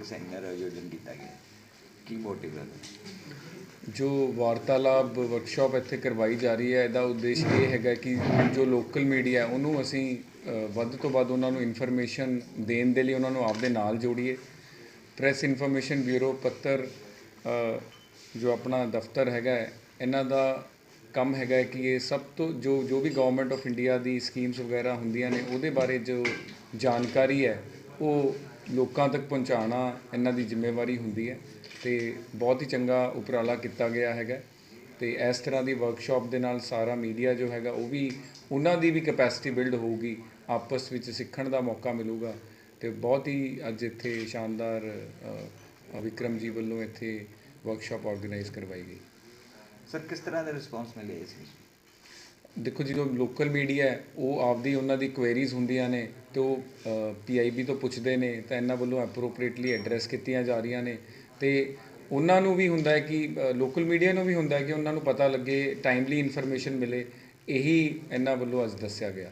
ਇੱਕ ਸੈਮੀਨਾਰ ਆਯੋਜਨ ਕੀਤਾ ਗਿਆ। ਕੀ ਮੋਟਿਵ ਹੈ? ਜੋ ਵਾਰਤਾਲਾਪ ਵਰਕਸ਼ਾਪ ਇੱਥੇ ਕਰਵਾਈ ਜਾ ਰਹੀ ਹੈ, ਇਹਦਾ ਉਦੇਸ਼ ਇਹ ਹੈਗਾ ਕਿ ਜੋ ਲੋਕਲ ਮੀਡੀਆ, ਉਹਨੂੰ ਅਸੀਂ ਵੱਧ ਤੋਂ ਵੱਧ ਉਹਨਾਂ ਨੂੰ ਇਨਫੋਰਮੇਸ਼ਨ ਦੇਣ ਦੇ ਲਈ ਉਹਨਾਂ ਨੂੰ ਆਪਦੇ ਨਾਲ ਜੋੜੀਏ। ਪ੍ਰੈਸ ਇਨਫੋਰਮੇਸ਼ਨ ਬਿਊਰੋ, ਪੱਤਰ ਜੋ ਆਪਣਾ ਦਫ਼ਤਰ ਹੈਗਾ, ਇਹਨਾਂ ਦਾ ਕੰਮ ਹੈਗਾ ਕਿ ਇਹ ਸਭ ਤੋਂ, ਜੋ ਜੋ ਵੀ ਗਵਰਨਮੈਂਟ ਆਫ ਇੰਡੀਆ ਦੀ ਸਕੀਮਸ ਵਗੈਰਾ ਹੁੰਦੀਆਂ ਨੇ, ਉਹਦੇ ਬਾਰੇ ਜੋ ਜਾਣਕਾਰੀ ਹੈ, ਉਹ ਲੋਕਾਂ ਤੱਕ ਪਹੁੰਚਾਉਣਾ ਇਹਨਾਂ ਦੀ ਜ਼ਿੰਮੇਵਾਰੀ ਹੁੰਦੀ ਹੈ ਤੇ ਬਹੁਤ ਹੀ ਚੰਗਾ ਉਪਰਾਲਾ ਕੀਤਾ ਗਿਆ ਹੈਗਾ। ਤੇ ਇਸ ਤਰ੍ਹਾਂ ਦੀ ਵਰਕਸ਼ਾਪ ਦੇ ਨਾਲ ਸਾਰਾ ਮੀਡੀਆ ਜੋ ਹੈਗਾ ਉਹ ਵੀ ਉਹਨਾਂ ਦੀ ਵੀ ਕੈਪੈਸਿਟੀ ਬਿਲਡ ਹੋਊਗੀ, ਆਪਸ ਵਿੱਚ ਸਿੱਖਣ ਦਾ ਮੌਕਾ ਮਿਲੂਗਾ ਤੇ ਬਹੁਤ ਹੀ ਅੱਜ ਇੱਥੇ ਸ਼ਾਨਦਾਰ ਵਿਕਰਮ ਜੀ ਵੱਲੋਂ ਇੱਥੇ ਵਰਕਸ਼ਾਪ ਆਰਗੇਨਾਈਜ਼ ਕਰਵਾਈ ਗਈ। ਸਰ ਕਿਸ ਤਰ੍ਹਾਂ ਦਾ ਰਿਸਪੌਂਸ ਮਿਲਿਆ ਇਸ ਵਿੱਚ? ਦੇਖੋ ਜੀ ਜੋ ਲੋਕਲ ਮੀਡੀਆ ਹੈ, ਉਹ ਆਪਦੀ ਉਹਨਾਂ ਦੀ ਕੁਐਰੀਜ਼ ਹੁੰਦੀਆਂ ਨੇ ਤੇ ਉਹ ਪੀਆਈਬੀ ਤੋਂ ਪੁੱਛਦੇ ਨੇ, ਤਾਂ ਇਹਨਾਂ ਵੱਲੋਂ ਐਪਰੋਪ੍ਰੀਏਟਲੀ ਐਡਰੈਸ ਕੀਤੀਆਂ ਜਾ ਰਹੀਆਂ ਨੇ। ਤੇ ਉਹਨਾਂ ਨੂੰ ਵੀ ਹੁੰਦਾ ਹੈ ਕਿ ਲੋਕਲ ਮੀਡੀਆ ਨੂੰ ਵੀ ਹੁੰਦਾ ਹੈ ਕਿ ਉਹਨਾਂ ਨੂੰ ਪਤਾ ਲੱਗੇ ਟਾਈਮਲੀ ਇਨਫੋਰਮੇਸ਼ਨ ਮਿਲੇ, ਇਹੀ ਇਹਨਾਂ ਵੱਲੋਂ ਅੱਜ ਦੱਸਿਆ ਗਿਆ।